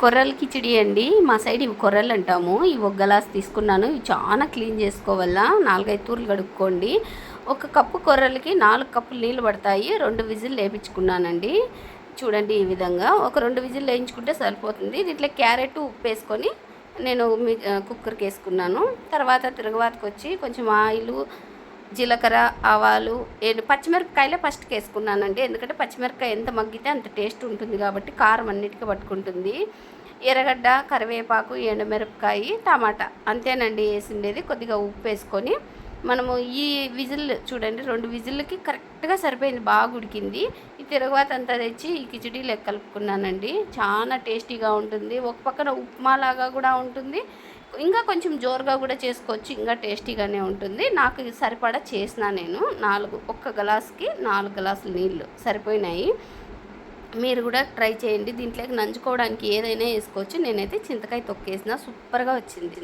కొర్రల కిచిడి అండి. మా సైడ్ ఇవి కొర్రలు అంటాము. ఇవి ఒక గ్లాస్ తీసుకున్నాను. ఇవి చాలా క్లీన్ చేసుకోవాలా నాలుగైదు తూర్లు కడుక్కోండి. ఒక కప్పు కొర్రలకి నాలుగు కప్పులు నీళ్ళు పడతాయి. రెండు విజిల్ వేపించుకున్నానండి చూడండి ఈ విధంగా. ఒక రెండు విజిల్ వేయించుకుంటే సరిపోతుంది. దీంట్లో క్యారెట్ ఉప్పు వేసుకొని నేను మీ కుక్కర్కి వేసుకున్నాను. తర్వాత తిరగవాతకు వచ్చి కొంచెం ఆయిల్ జీలకర్ర ఆవాలు పచ్చిమిరపకాయలే ఫస్ట్కి వేసుకున్నానండి ఎందుకంటే పచ్చిమిరపకాయ ఎంత మగ్గితే అంత టేస్ట్ ఉంటుంది కాబట్టి కారం అన్నిటికీ పట్టుకుంటుంది. ఎర్రగడ్డ కరివేపాకు ఎండుమిరపకాయ టమాటా అంతేనండి వేసిండేది. కొద్దిగా ఉప్పు వేసుకొని మనము ఈ విజిల్ చూడండి రెండు విజిల్కి కరెక్ట్గా సరిపోయింది బాగా ఉడికింది. తిరగవాత అంతా తెచ్చి ఈ కిచడీలో కలుపుకున్నానండి. చాలా టేస్టీగా ఉంటుంది. ఒక పక్కన ఉప్మా లాగా కూడా ఉంటుంది. ఇంకా కొంచెం జోరుగా కూడా చేసుకోవచ్చు. ఇంకా టేస్టీగానే ఉంటుంది. నాకు సరిపడా చేసిన నేను నాలుగు ఒక్క గ్లాస్కి నాలుగు గ్లాసులు నీళ్ళు సరిపోయినాయి. మీరు కూడా ట్రై చేయండి. దీంట్లోకి నంచుకోవడానికి ఏదైనా వేసుకోవచ్చు. నేనైతే చింతకాయ తొక్కేసిన. సూపర్గా వచ్చింది.